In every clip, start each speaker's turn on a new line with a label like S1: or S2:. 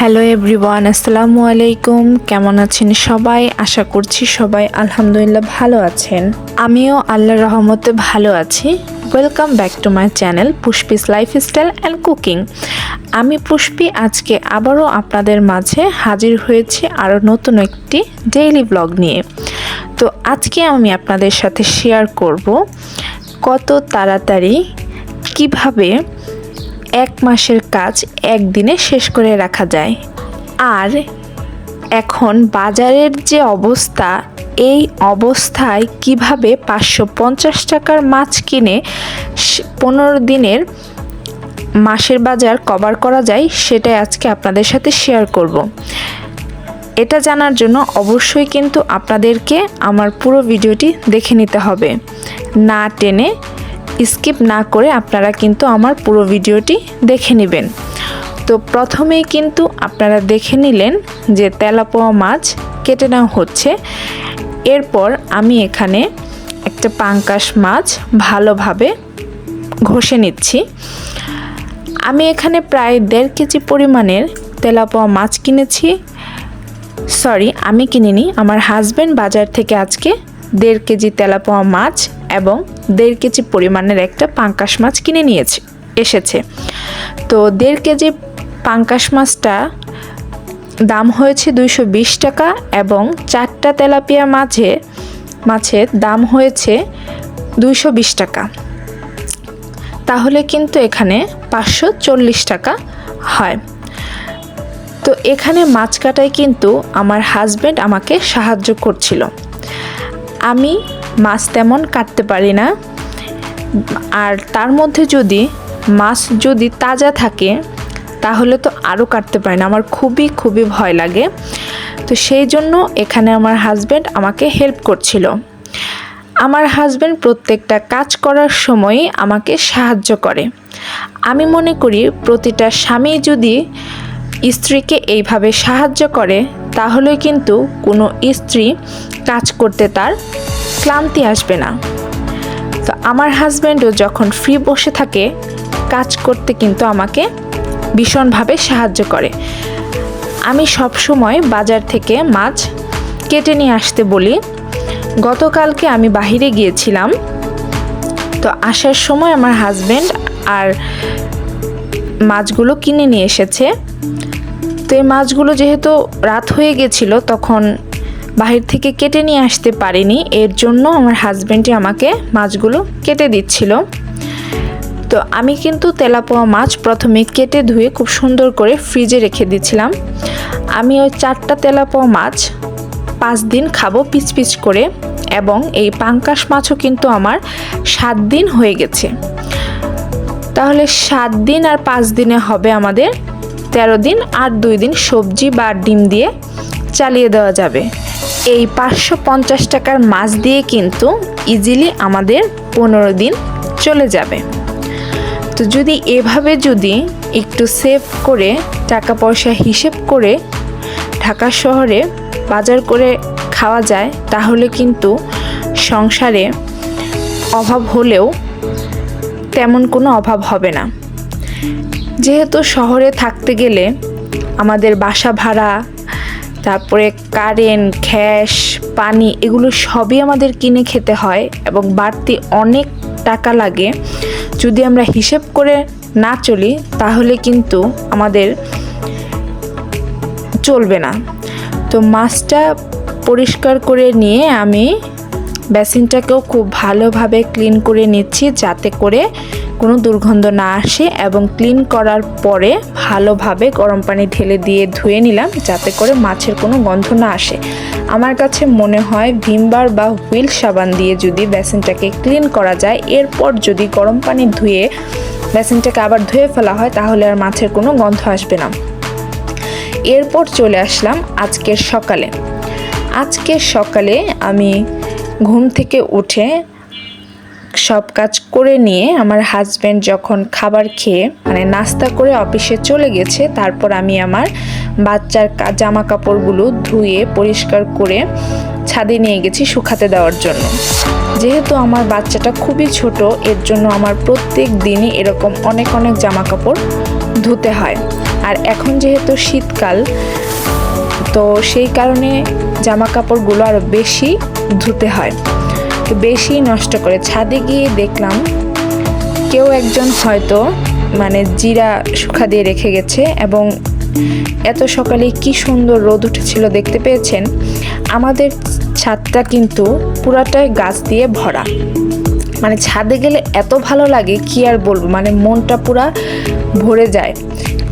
S1: Hello everyone, আসসালামু আলাইকুম। কেমন আছেন সবাই? আশা করছি সবাই আলহামদুলিল্লাহ ভালো আছেন। আমিও আল্লাহর রহমতে ভালো আছি। Welcome back to my channel Pushpi's lifestyle and cooking আমি পুষ্পি, আজকে আবারও আপনাদের মাঝে হাজির হয়েছি আরও নতুন একটি ডেইলি ব্লগ নিয়ে। তো আজকে আমি আপনাদের সাথে শেয়ার করব কত তাড়াতাড়ি, কীভাবে এক মাসের কাজ একদিনে শেষ করে রাখা যায়। আর এখন বাজারের যে অবস্থা, এই অবস্থায় কীভাবে পাঁচশো পঞ্চাশ টাকার মাছ কিনে পনেরো দিনের মাসের বাজার কভার করা যায়, সেটাই আজকে আপনাদের সাথে শেয়ার করব। এটা জানার জন্য অবশ্যই কিন্তু আপনাদেরকে আমার পুরো ভিডিওটি দেখে নিতে হবে। না টেনে স্কিপ না করে আপনারা কিন্তু আমার পুরো ভিডিওটি দেখে নেবেন। তো প্রথমেই কিন্তু আপনারা দেখে নিলেন যে তেলাপোয়া মাছ কেটে নেওয়া হচ্ছে। এরপর আমি এখানে একটা পাঙ্কাশ মাছ ভালোভাবে ঘষে নিচ্ছি। আমি এখানে প্রায় দেড় কেজি পরিমাণের তেলাপোয়া মাছ কিনেছি। সরি, আমি কিনিনি, আমার হাজব্যান্ড বাজার থেকে আজকে দেড় কেজি তেলাপোয়া মাছ এবং দেড় কেজি পরিমাণের একটা পাঙ্কাশ মাছ কিনে নিয়েছে, এসেছে। তো দেড় কেজি পাঙ্কাশ মাছটা দাম হয়েছে দুইশো বিশ টাকা এবং চারটা তেলাপিয়া মাছে মাছের দাম হয়েছে দুইশো বিশ টাকা। তাহলে কিন্তু এখানে পাঁচশো চল্লিশ টাকা হয়। তো এখানে মাছ কাটায় কিন্তু আমার হাজব্যান্ড আমাকে সাহায্য করছিল। আমি মাছ তেমন কাটতে পারি না। আর তার মধ্যে যদি মাছ যদি তাজা থাকে, তাহলে তো আরও কাটতে পারি না আমার খুবই খুবই ভয় লাগে। তো সেই জন্য এখানে আমার হাজব্যান্ড আমাকে হেল্প করছিল। আমার হাজব্যান্ড প্রত্যেকটা কাজ করার সময় আমাকে সাহায্য করে। আমি মনে করি প্রতিটা স্বামী যদি স্ত্রীকে এইভাবে সাহায্য করে, তাহলে কিন্তু কোনো স্ত্রী কাজ করতে তার ক্লান্তি আসবে না। তো আমার হাজব্যান্ডও যখন ফ্রি বসে থাকে, কাজ করতে কিন্তু আমাকে ভীষণভাবে সাহায্য করে। আমি সব সময় বাজার থেকে মাছ কেটে নিয়ে আসতে বলি। গতকালকে আমি বাহিরে গিয়েছিলাম। তো আসার সময় আমার হাজব্যান্ড আর মাছগুলো কিনে নিয়ে এসেছে। তো এই মাছগুলো যেহেতু রাত হয়ে গেছিল, তখন বাহির থেকে কেটে নিয়ে আসতে পারিনি। এর জন্য আমার হাজব্যান্ডই আমাকে মাছগুলো কেটে দিচ্ছিল। তো আমি কিন্তু তেলাপোয়া মাছ প্রথমে কেটে ধুয়ে খুব সুন্দর করে ফ্রিজে রেখে দিয়েছিলাম। আমি ওই চারটা তেলাপোয়া মাছ পাঁচ দিন খাব পিচ পিচ করে এবং এই পাঙ্কাশ মাছও কিন্তু আমার সাত দিন হয়ে গেছে। তাহলে সাত দিন আর পাঁচ দিনে হবে আমাদের তেরো দিন আর দুই দিন সবজি বা ডিম দিয়ে চালিয়ে দেওয়া যাবে। এই পাঁচশো পঞ্চাশ টাকার মাছ দিয়ে কিন্তু ইজিলি আমাদের পনেরো দিন চলে যাবে। তো যদি এভাবে যদি একটু সেভ করে টাকা পয়সা হিসেব করে ঢাকা শহরে বাজার করে খাওয়া যায়, তাহলে কিন্তু সংসারে অভাব হলেও তেমন কোনো অভাব হবে না। যেহেতু শহরে থাকতে গেলে আমাদের বাসা ভাড়া তারপরে কারেন্ট, গ্যাস, পানি এগুলো সবই আমাদের কিনে খেতে হয় এবং বাড়তি অনেক টাকা লাগে। যদি আমরা হিসেব করে না চলি, তাহলে কিন্তু আমাদের চলবে না। তো মাছটা পরিষ্কার করে নিয়ে আমি বেসিনটাকেও খুব ভালোভাবে ক্লিন করে নিচ্ছি যাতে করে কোনো দুর্গন্ধ না আসে এবং ক্লিন করার পরে ভালোভাবে গরম পানি ঢেলে দিয়ে ধুয়ে নিলাম যাতে করে মাছের কোনো গন্ধ না আসে। আমার কাছে মনে হয় ভিমবার বা হুইল সাবান দিয়ে যদি বেসিনটাকে ক্লিন করা যায়, এরপর যদি গরম পানি ধুয়ে বেসিনটাকে আবার ধুয়ে ফেলা হয়, তাহলে আর মাছের কোনো গন্ধ আসবে না। এরপর চলে আসলাম আজকের সকালে। আজকের সকালে আমি ঘুম থেকে উঠে সব কাজ করে নিয়ে আমার হাজব্যান্ড যখন খাবার খেয়ে মানে নাস্তা করে অফিসে চলে গেছে, তারপর আমি আমার বাচ্চার জামা কাপড়গুলো ধুয়ে, পরিষ্কার করে ছাদে নিয়ে গেছি শুকাতে দেওয়ার জন্য। যেহেতু আমার বাচ্চাটা খুবই ছোট, এর জন্য আমার প্রত্যেক দিনই এরকম অনেক অনেক জামা কাপড় ধুতে হয়। আর এখন যেহেতু শীতকাল, তো সেই কারণে জামা কাপড়গুলো আরও বেশি ধুতে হয়। বেশি নষ্ট করে। ছাদে গিয়ে দেখলাম কেউ একজন হয়তো মানে জিরা শুকা দিয়ে রেখে গেছে এবং এত সকালে কি সুন্দর রোদ উঠেছিল দেখতে পেয়েছেন? আমাদের ছাদটা কিন্তু পুরাটাই গাছ দিয়ে ভরা। মানে ছাদে গেলে এত ভালো লাগে, কি আর বলব? মানে মনটা পুরা ভরে যায়।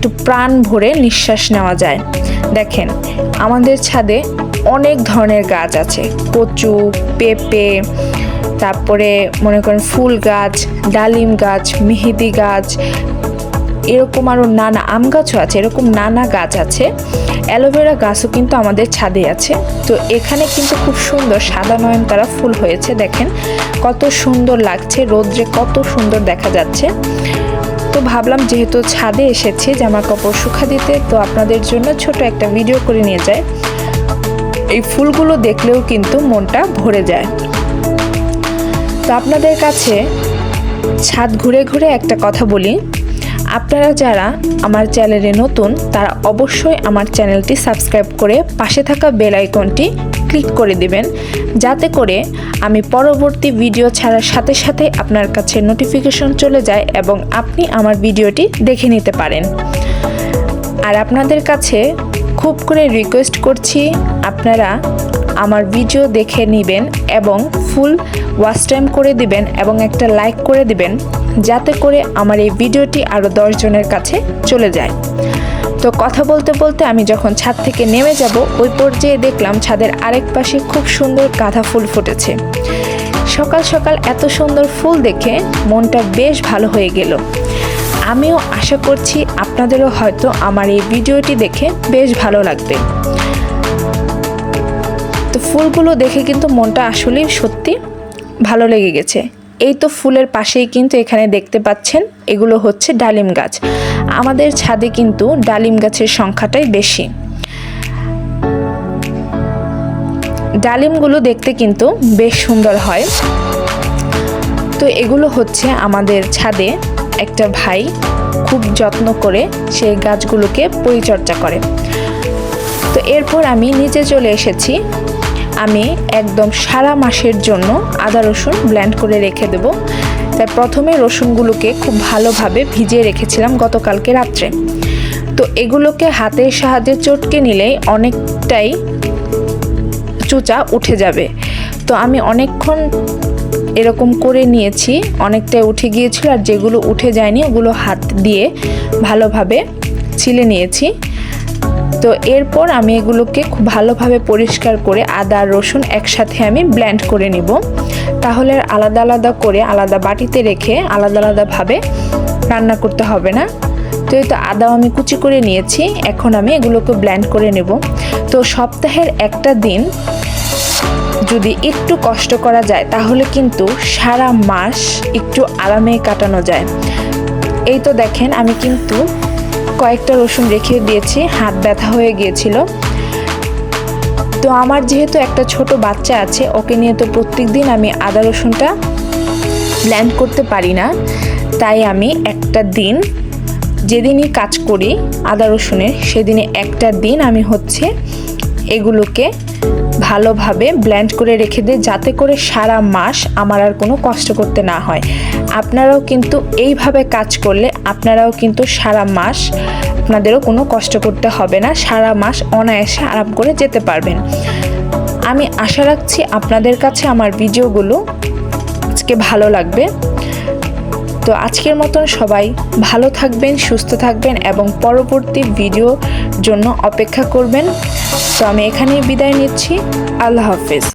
S1: একটু প্রাণ ভরে নিঃশ্বাস নেওয়া যায়। দেখেন, আমাদের ছাদে অনেক ধরনের গাছ আছে। কচু, পেঁপে, তারপরে মনে করেন ফুল গাছ, ডালিম গাছ, মেহেদি গাছ, এরকম আরও নানা আম গাছও আছে, এরকম নানা গাছ আছে। অ্যালোভেরা গাছও কিন্তু আমাদের ছাদে আছে। তো এখানে কিন্তু খুব সুন্দর সাদা নয়নতারা ফুল হয়েছে, দেখেন। কত সুন্দর লাগছে, রোদ্রে কত সুন্দর দেখা যাচ্ছে। তো ভাবলাম যেহেতু ছাদে এসেছি জামা কাপড় শুকা দিতে, তো আপনাদের জন্য ছোট একটা ভিডিও করে নিয়ে যায় এই ফুলগুলো দেখলেও কিন্তু মনটা ভরে যায়। তো আপনাদের কাছে ছাদ ঘুরে ঘুরে একটা কথা বলি। আপনারা যারা আমার চ্যানেলে নতুন, তারা অবশ্যই আমার চ্যানেলটি সাবস্ক্রাইব করে পাশে থাকা বেল আইকনটি ক্লিক করে দিবেন, যাতে করে আমি পরবর্তী ভিডিও ছাড়ার সাথে সাথে আপনার কাছে নোটিফিকেশন চলে যায় এবং আপনি আমার ভিডিওটি দেখে নিতে পারেন। আর আপনাদের কাছে খুব করে রিকোয়েস্ট করছি, আপনারা আমার ভিডিও দেখে নেবেন এবং ফুল ওয়াচ টাইম করে দিবেন এবং একটা লাইক করে দিবেন, যাতে করে আমার এই ভিডিওটি আরও দশজনের কাছে চলে যায়। তো কথা বলতে বলতে আমি যখন ছাদ থেকে নেমে যাব, ওই পর্যায়ে দেখলাম ছাদের আরেক পাশে খুব সুন্দর গাঁদা ফুল ফুটেছে। সকাল সকাল এত সুন্দর ফুল দেখে মনটা বেশ ভালো হয়ে গেল। আমিও আশা করছি আপনাদেরও হয়তো আমার এই ভিডিওটি দেখে বেশ ভালো লাগবে। তো ফুলগুলো দেখে কিন্তু মনটা আসলেই সত্যি ভালো লেগে গেছে। এই তো ফুলের পাশেই কিন্তু এখানে দেখতে পাচ্ছেন, এগুলো হচ্ছে ডালিম গাছ। আমাদের ছাদে কিন্তু ডালিম গাছের সংখ্যাটাই বেশি। ডালিমগুলো দেখতে কিন্তু বেশ সুন্দর হয়। তো এগুলো হচ্ছে আমাদের ছাদে একটা ভাই খুব যত্ন করে সেই গাছগুলোকে পরিচর্যা করে। তো এরপর আমি নিচে চলে এসেছি। আমি একদম সারা মাসের জন্য আদা রসুন ব্ল্যান্ড করে রেখে দেব। তাই প্রথমে রসুনগুলোকে খুব ভালোভাবে ভিজিয়ে রেখেছিলাম গতকালকে রাত্রে। তো এগুলোকে হাতের সাহায্যে চটকে নিলেই অনেকটাই চুচা উঠে যাবে। তো আমি অনেকক্ষণ এরকম করে নিয়েছি, অনেকটাই উঠে গিয়েছিল আর যেগুলো উঠে যায়নি ওগুলো হাত দিয়ে ভালোভাবে ছিলে নিয়েছি। তো এরপর আমি এগুলোকে খুব ভালোভাবে পরিষ্কার করে আদা রসুন একসাথে আমি ব্ল্যান্ড করে নিব। তাহলে আলাদা আলাদা করে আলাদা বাটিতে রেখে আলাদা আলাদাভাবে রান্না করতে হবে না। তো এই তো আদাও আমি কুচি করে নিয়েছি, এখন আমি এগুলোকে ব্ল্যান্ড করে নেব। তো সপ্তাহের একটা দিন যদি একটু কষ্ট করা যায়, তাহলে কিন্তু সারা মাস একটু আরামে কাটানো যায়। এই তো দেখেন, আমি কিন্তু কয়েকটা রসুন রেখে দিয়েছি, হাত ব্যথা হয়ে গিয়েছিল। তো আমার যেহেতু একটা ছোট বাচ্চা আছে, ওকে নিয়ে তো প্রত্যেক দিন আমি আদা রসুনটা ব্ল্যান্ড করতে পারি না। তাই আমি একটা দিন যেদিনই কাজ করি আদা রসুনের, সেদিনে একটা দিন আমি হচ্ছে এগুলোকে ভালোভাবে ব্ল্যান্ড করে রেখে দিই, যাতে করে সারা মাস আমার আর কোনো কষ্ট করতে না হয়। আপনারাও কিন্তু এইভাবে কাজ করলে আপনারাও কিন্তু সারা মাস আপনাদেরও কোনো কষ্ট করতে হবে না, সারা মাস অনায়াসে আরাম করে যেতে পারবেন। আমি আশা রাখছি আপনাদের কাছে আমার ভিডিওগুলো আজকে ভালো লাগবে। তো আজকের মতন সবাই ভালো থাকবেন, সুস্থ থাকবেন এবং পরবর্তী ভিডিওর জন্য অপেক্ষা করবেন। তো আমি এখানেই বিদায় নিচ্ছি। আল্লাহ হাফিজ।